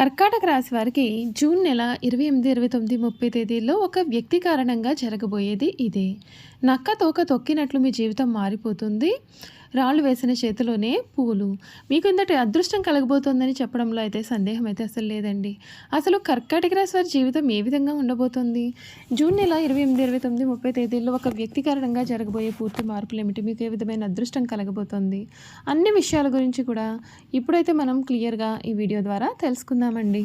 కర్కాటక రాశి వారికి జూన్ నెల ఇరవై ఎనిమిది ఇరవై తొమ్మిది ముప్పై తేదీల్లో ఒక వ్యక్తి కారణంగా జరగబోయేది ఇదే. నక్క తోక తొక్కినట్లు మీ జీవితం మారిపోతుంది. రాళ్ళు వేసిన చేతిలోనే పూలు. మీకు ఇంతటి అదృష్టం కలగబోతోందని చెప్పడంలో అయితే సందేహం అయితే అసలు లేదండి. అసలు కర్కాటక రాశి వారి జీవితం ఏ విధంగా ఉండబోతోంది? జూన్ నెల ఇరవై ఎనిమిది ఇరవై తొమ్మిది ముప్పై తేదీల్లో ఒక వ్యక్తి కారణంగా జరగబోయే పూర్తి మార్పులు ఏమిటి? మీకు ఏ విధమైన అదృష్టం కలగబోతోంది? అన్ని విషయాల గురించి కూడా ఇప్పుడైతే మనం క్లియర్గా ఈ వీడియో ద్వారా తెలుసుకుందామండి.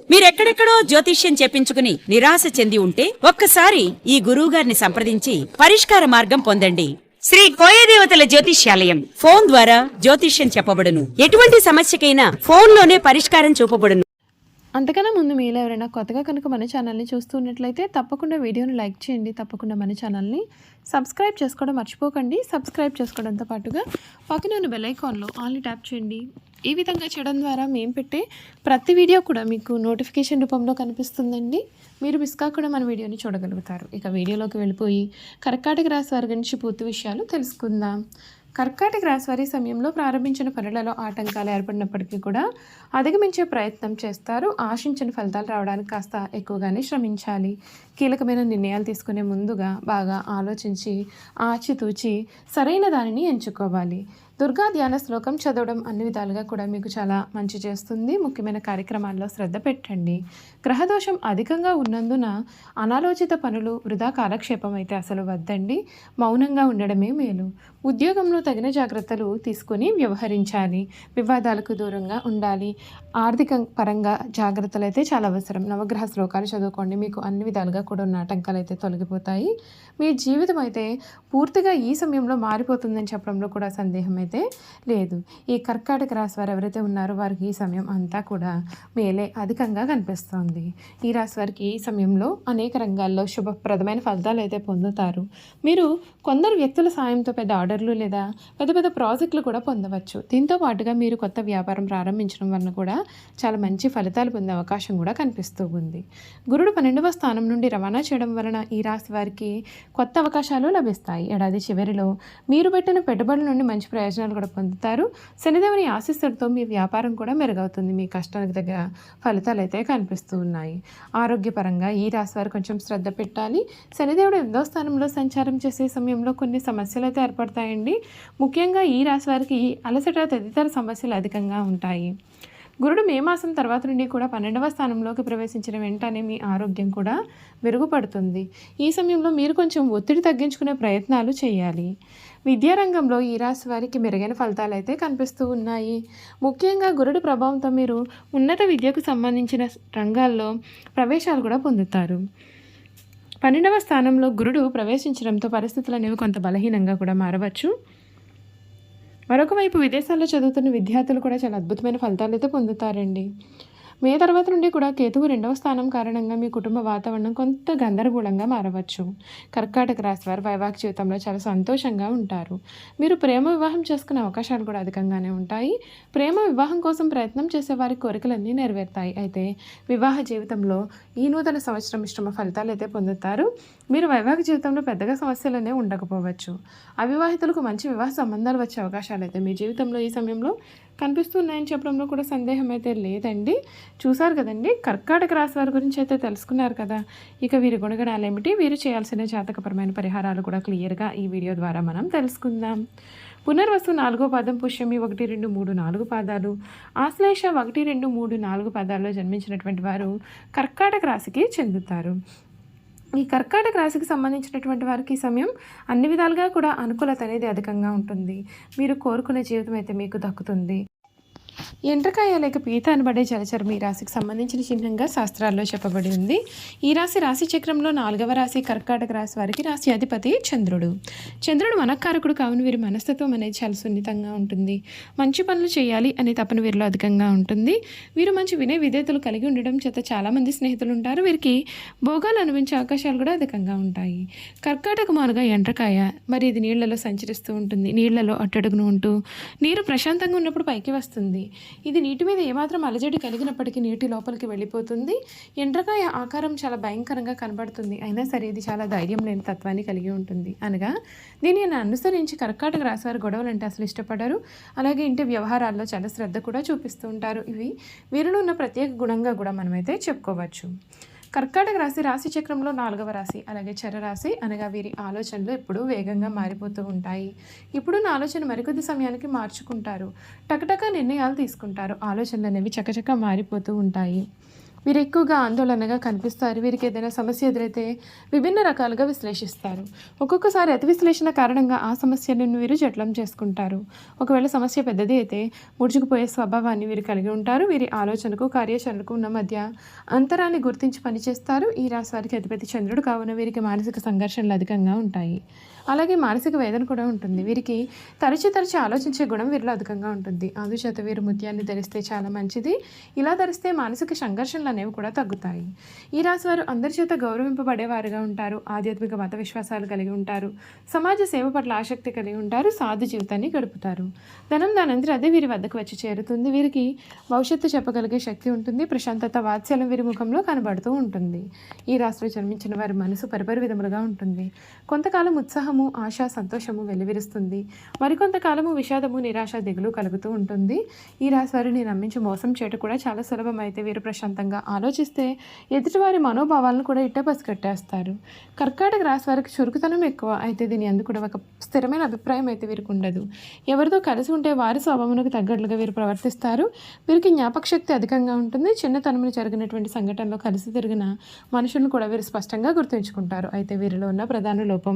మీరెక్కడెక్కడో జ్యోతిష్యం చెప్పించుకుని నిరాశ చెంది ఉంటే ఒక్కసారి ఈ గురువుగారిని సంప్రదించి పరిష్కార మార్గం పొందండి. శ్రీ కోయదేవతల జ్యోతిష్యాలయం. ఫోన్ ద్వారా జ్యోతిష్యం చెప్పబడును. ఎటువంటి సమస్యకైనా ఫోన్లోనే పరిష్కారం చూపబడును. అంతకన్నా ముందు మీలో ఎవరైనా కొత్తగా కనుక మన ఛానల్ని చూస్తున్నట్లయితే తప్పకుండా వీడియోని లైక్ చేయండి తప్పకుండా మన ఛానల్ని సబ్స్క్రైబ్ చేసుకోవడం మర్చిపోకండి. సబ్స్క్రైబ్ చేసుకోవడంతో పాటుగా పక్కన ఉన్న బెల్ ఐకాన్లో ఆల్ని ట్యాప్ చేయండి. ఈ విధంగా చేయడం ద్వారా మేము పెట్టే ప్రతి వీడియో కూడా మీకు నోటిఫికేషన్ రూపంలో కనిపిస్తుందండి. మీరు మిస్ కాకుండా మన వీడియోని చూడగలుగుతారు. ఇక వీడియోలోకి వెళ్ళిపోయి కర్కాటక రాశి వారి గురించి పూర్తి విషయాలు తెలుసుకుందాం. కర్కాటక రాశివారి సమయంలో ప్రారంభించిన పనులలో ఆటంకాలు ఏర్పడినప్పటికీ కూడా అధిగమించే ప్రయత్నం చేస్తారు. ఆశించిన ఫలితాలు రావడానికి కాస్త ఎక్కువగానే శ్రమించాలి. కీలకమైన నిర్ణయాలు తీసుకునే ముందుగా బాగా ఆలోచించి ఆచితూచి సరైన దానిని ఎంచుకోవాలి. దుర్గా ధ్యాన శ్లోకం చదవడం అన్ని విధాలుగా కూడా మీకు చాలా మంచి చేస్తుంది. ముఖ్యమైన కార్యక్రమాల్లో శ్రద్ధ పెట్టండి. గ్రహదోషం అధికంగా ఉన్నందున అనాలోచిత పనులు వృధా కాలక్షేపం అయితే అసలు వద్దండి. మౌనంగా ఉండడమే మేలు. ఉద్యోగంలో తగిన జాగ్రత్తలు తీసుకొని వ్యవహరించాలి. వివాదాలకు దూరంగా ఉండాలి. ఆర్థిక పరంగా జాగ్రత్తలు అయితే చాలా అవసరం. నవగ్రహ శ్లోకాలు చదువుకోండి. మీకు అన్ని విధాలుగా కూడా ఉన్న ఆటంకాలు అయితే తొలగిపోతాయి. మీ జీవితం అయితే పూర్తిగా ఈ సమయంలో మారిపోతుందని చెప్పడంలో కూడా సందేహం అయితే లేదు. ఈ కర్కాటక రాశి వారు ఎవరైతే ఉన్నారో వారికి ఈ సమయం అంతా కూడా మేలే అధికంగా కనిపిస్తోంది. ఈ రాశి వారికి ఈ సమయంలో అనేక రంగాల్లో శుభప్రదమైన ఫలితాలు అయితే పొందుతారు. మీరు కొందరు వ్యక్తుల సాయంతో పెద్ద ఆర్డర్లు లేదా పెద్ద పెద్ద ప్రాజెక్టులు కూడా పొందవచ్చు. దీంతో పాటుగా మీరు కొత్త వ్యాపారం ప్రారంభించడం వలన కూడా చాలా మంచి ఫలితాలు పొందే అవకాశం కూడా కనిపిస్తూ ఉంది. గురుడు పన్నెండవ స్థానం నుండి రవాణా చేయడం వలన ఈ రాశి వారికి కొత్త అవకాశాలు లభిస్తాయి. ఏడాది చివరిలో మీరు పెట్టిన పెట్టుబడుల నుండి మంచి ప్రయోజనం ప్రయోజనాలు కూడా పొందుతారు. శనిదేవుని ఆశీస్సులతో మీ వ్యాపారం కూడా మెరుగవుతుంది. మీ కష్టానికి తగ్గ ఫలితాలు అయితే కనిపిస్తూ ఉన్నాయి. ఆరోగ్యపరంగా ఈ రాశి వారు కొంచెం శ్రద్ధ పెట్టాలి. శనిదేవుడు ఎనిమిదవ స్థానంలో సంచారం చేసే సమయంలో కొన్ని సమస్యలు అయితే ఏర్పడతాయండి. ముఖ్యంగా ఈ రాశి వారికి అలసట తదితర సమస్యలు అధికంగా ఉంటాయి. గురుడు మే మాసం తర్వాత నుండి కూడా పన్నెండవ స్థానంలోకి ప్రవేశించిన వెంటనే మీ ఆరోగ్యం కూడా మెరుగుపడుతుంది. ఈ సమయంలో మీరు కొంచెం ఒత్తిడి తగ్గించుకునే ప్రయత్నాలు చేయాలి. విద్యారంగంలో ఈ రాశి వారికి మెరుగైన ఫలితాలు అయితే కనిపిస్తూ ఉన్నాయి. ముఖ్యంగా గురుడి ప్రభావంతో మీరు ఉన్నత విద్యకు సంబంధించిన రంగాల్లో ప్రవేశాలు కూడా పొందుతారు. పన్నెండవ స్థానంలో గురుడు ప్రవేశించడంతో పరిస్థితులు అనేవి కొంత బలహీనంగా కూడా మారవచ్చు. మరొక వైపు విదేశాల్లో చదువుతున్న విద్యార్థులు కూడా చాలా అద్భుతమైన ఫలితాలు అయితే పొందుతారండి. మే తర్వాత నుండి కూడా కేతువు రెండవ స్థానం కారణంగా మీ కుటుంబ వాతావరణం కొంత గందరగోళంగా మారవచ్చు. కర్కాటక రాశి వారు వైవాహిక జీవితంలో చాలా సంతోషంగా ఉంటారు. మీరు ప్రేమ వివాహం చేసుకునే అవకాశాలు కూడా అధికంగానే ఉంటాయి. ప్రేమ వివాహం కోసం ప్రయత్నం చేసే వారి కోరికలన్నీ నెరవేరుతాయి. అయితే వివాహ జీవితంలో ఈ నూతన సంవత్సరం మిశ్రమ ఫలితాలు అయితే పొందుతారు. మీరు వైవాహిక జీవితంలో పెద్దగా సమస్యలనే ఉండకపోవచ్చు. అవివాహితులకు మంచి వివాహ సంబంధాలు వచ్చే అవకాశాలు అయితే మీ జీవితంలో ఈ సమయంలో కనిపిస్తున్నాయని చెప్పడంలో కూడా సందేహం అయితే లేదండి. చూశారు కదండి? కర్కాటక రాశి వారి గురించి అయితే తెలుసుకున్నారు కదా. ఇక వీరి గుణగణాలు ఏమిటి? వీరు చేయాల్సిన జాతకపరమైన పరిహారాలు కూడా క్లియర్గా ఈ వీడియో ద్వారా మనం తెలుసుకుందాం. పునర్వసు నాలుగో పాదం పుష్యమి ఒకటి రెండు మూడు నాలుగు పాదాలు. ఆశ్లేష ఒకటి రెండు మూడు నాలుగు పాదాల్లో జన్మించినటువంటి వారు కర్కాటక రాశికి చెందుతారు. ఈ కర్కాటక రాశికి సంబంధించినటువంటి వారికి సమయం అన్ని విధాలుగా కూడా అనుకూలత అనేది అధికంగా ఉంటుంది. మీరు కోరుకునే జీవితం అయితే మీకు దక్కుతుంది. ఎండ్రకాయ లేక పీత అనబడే జలచరం ఈ రాశికి సంబంధించిన చిహ్నంగా శాస్త్రాల్లో చెప్పబడి ఉంది. ఈ రాశి రాశి చక్రంలో నాలుగవ రాశి కర్కాటక రాశి వారికి రాశి అధిపతి చంద్రుడు. చంద్రుడు మనకారకుడు కావున వీరి మనస్తత్వం అనేది చాలా సున్నితంగా ఉంటుంది. మంచి పనులు చేయాలి అనే తపన వీరిలో అధికంగా ఉంటుంది. వీరు మంచి వినయ విధేతలు కలిగి ఉండడం చేత చాలామంది స్నేహితులు ఉంటారు. వీరికి భోగాలు అనుభవించే అవకాశాలు కూడా అధికంగా ఉంటాయి. కర్కాటక మానుగా ఎండ్రకాయ మరి ఇది నీళ్ళలో సంచరిస్తూ ఉంటుంది. నీళ్ళలో అట్టడుగును ఉంటూ నీరు ప్రశాంతంగా ఉన్నప్పుడు పైకి వస్తుంది. ఇది నీటి మీద ఏమాత్రం అలజడి కలిగినప్పటికీ నీటి లోపలికి వెళ్ళిపోతుంది. ఎండ్రకాయ ఆకారం చాలా భయంకరంగా కనబడుతుంది. అయినా సరే ఇది చాలా ధైర్యం లేని తత్వాన్ని కలిగి ఉంటుంది. అనగా దీనిని అనుసరించి కర్కాటక రాశివారు గొడవలు అంటే అసలు ఇష్టపడరు. అలాగే ఇంటి వ్యవహారాల్లో చాలా శ్రద్ధ కూడా చూపిస్తూ ఉంటారు. ఇవి వీరిలో ఉన్న ప్రత్యేక గుణంగా కూడా మనమైతే చెప్పుకోవచ్చు. కర్కాటక రాశి రాశి చక్రంలో నాలుగవ రాశి అలాగే చరరాశి అనగా వీరి ఆలోచనలు ఎప్పుడూ వేగంగా మారిపోతూ ఉంటాయి. ఇప్పుడున్న ఆలోచన మరికొద్ది సమయానికి మార్చుకుంటారు. టకటక నిర్ణయాలు తీసుకుంటారు. ఆలోచనలు అనేవి చకచక మారిపోతూ ఉంటాయి. వీరు ఎక్కువగా ఆందోళనగా కనిపిస్తారు. వీరికి ఏదైనా సమస్య ఎదురైతే విభిన్న రకాలుగా విశ్లేషిస్తారు. ఒక్కొక్కసారి అతి విశ్లేషణ కారణంగా ఆ సమస్యలను వీరు జట్లం చేసుకుంటారు. ఒకవేళ సమస్య పెద్దది అయితే ముడుచుకుపోయే స్వభావాన్ని వీరు కలిగి ఉంటారు. వీరి ఆలోచనకు కార్యాచరణకు ఉన్న మధ్య అంతరాన్ని గుర్తించి పనిచేస్తారు. ఈ రాశి వారికి అధిపతి చంద్రుడు కావున వీరికి మానసిక సంఘర్షణలు అధికంగా ఉంటాయి. అలాగే మానసిక వేదన కూడా ఉంటుంది. వీరికి తరచి తరచి ఆలోచించే గుణం వీరిలో అధికంగా ఉంటుంది. అందుచేత వీరు ముత్యాన్ని ధరిస్తే చాలా మంచిది. ఇలా ధరిస్తే మానసిక సంఘర్షణలు అనేవి కూడా తగ్గుతాయి. ఈ రాశి వారు అందరి చేత గౌరవింపబడేవారుగా ఉంటారు. ఆధ్యాత్మిక మత విశ్వాసాలు కలిగి ఉంటారు. సమాజ సేవ పట్ల ఆసక్తి కలిగి ఉంటారు. సాధు జీవితాన్ని గడుపుతారు. ధనం దానంతరం అదే వీరి వద్దకు వచ్చి చేరుతుంది. వీరికి భవిష్యత్తు చెప్పగలిగే శక్తి ఉంటుంది. ప్రశాంతత వాత్సల్యం వీరి ముఖంలో కనబడుతూ ఉంటుంది. ఈ రాశిలో జన్మించిన వారి మనసు పరిపరి విధములుగా ఉంటుంది. కొంతకాలం ఉత్సాహము ఆశ సంతోషము వెలువిరుస్తుంది. మరికొంతకాలము విషాదము నిరాశ దిగులు కలుగుతూ ఉంటుంది. ఈ రాశి వారిని నమ్మించి మోసం చేయటం కూడా చాలా సులభం. అయితే వీరు ప్రశాంతంగా ఆలోచిస్తే ఎదుటివారి మనోభావాలను కూడా ఇట్టే పసిగట్టేస్తారు కర్కాటక రాశి వారికి చురుకుతనం ఎక్కువ. అయితే దీని అందుకు కూడా ఒక స్థిరమైన అభిప్రాయం అయితే వీరికి ఉండదు. ఎవరితో కలిసి ఉంటే వారి స్వభావమునకు తగ్గట్లుగా వీరు ప్రవర్తిస్తారు. వీరికి జ్ఞాపక శక్తి అధికంగా ఉంటుంది. చిన్నతనములు జరిగినటువంటి సంఘటనలో కలిసి తిరిగిన మనుషులను కూడా వీరు స్పష్టంగా గుర్తుంచుకుంటారు. అయితే వీరిలో ఉన్న ప్రధాన లోపం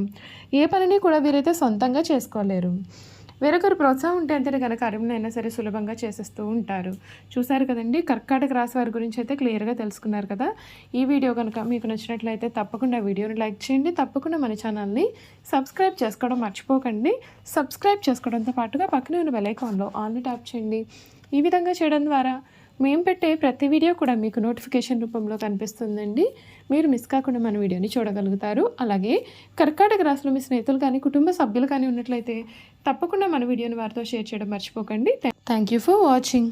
ఏ పనిని కూడా వీరైతే సొంతంగా చేసుకోలేరు. వేరొకరు ప్రోత్సాహం ఉంటే అంతే కనుక అరుణైనా సరే సులభంగా చేసేస్తూ ఉంటారు. చూసారు కదండి కర్కాటక రాశి వారి గురించి అయితే క్లియర్గా తెలుసుకున్నారు కదా. ఈ వీడియో కనుక మీకు నచ్చినట్లయితే తప్పకుండా వీడియోని లైక్ చేయండి తప్పకుండా మన ఛానల్ని సబ్స్క్రైబ్ చేసుకోవడం మర్చిపోకండి. సబ్స్క్రైబ్ చేసుకోవడంతో పాటుగా పక్కనే ఉన్న బెలైకాన్లో ఆన్లీ ట్యాప్ చేయండి. ఈ విధంగా చేయడం ద్వారా మేము పెట్టే ప్రతి వీడియో కూడా మీకు నోటిఫికేషన్ రూపంలో కనిపిస్తుందండి. మీరు మిస్ కాకుండా మన వీడియోని చూడగలుగుతారు. అలాగే కర్కాటక రాశిలో మీ స్నేహితులు కానీ కుటుంబ సభ్యులు కానీ ఉన్నట్లయితే తప్పకుండా మన వీడియోని వారితో షేర్ చేయడం మర్చిపోకండి. Thank you for watching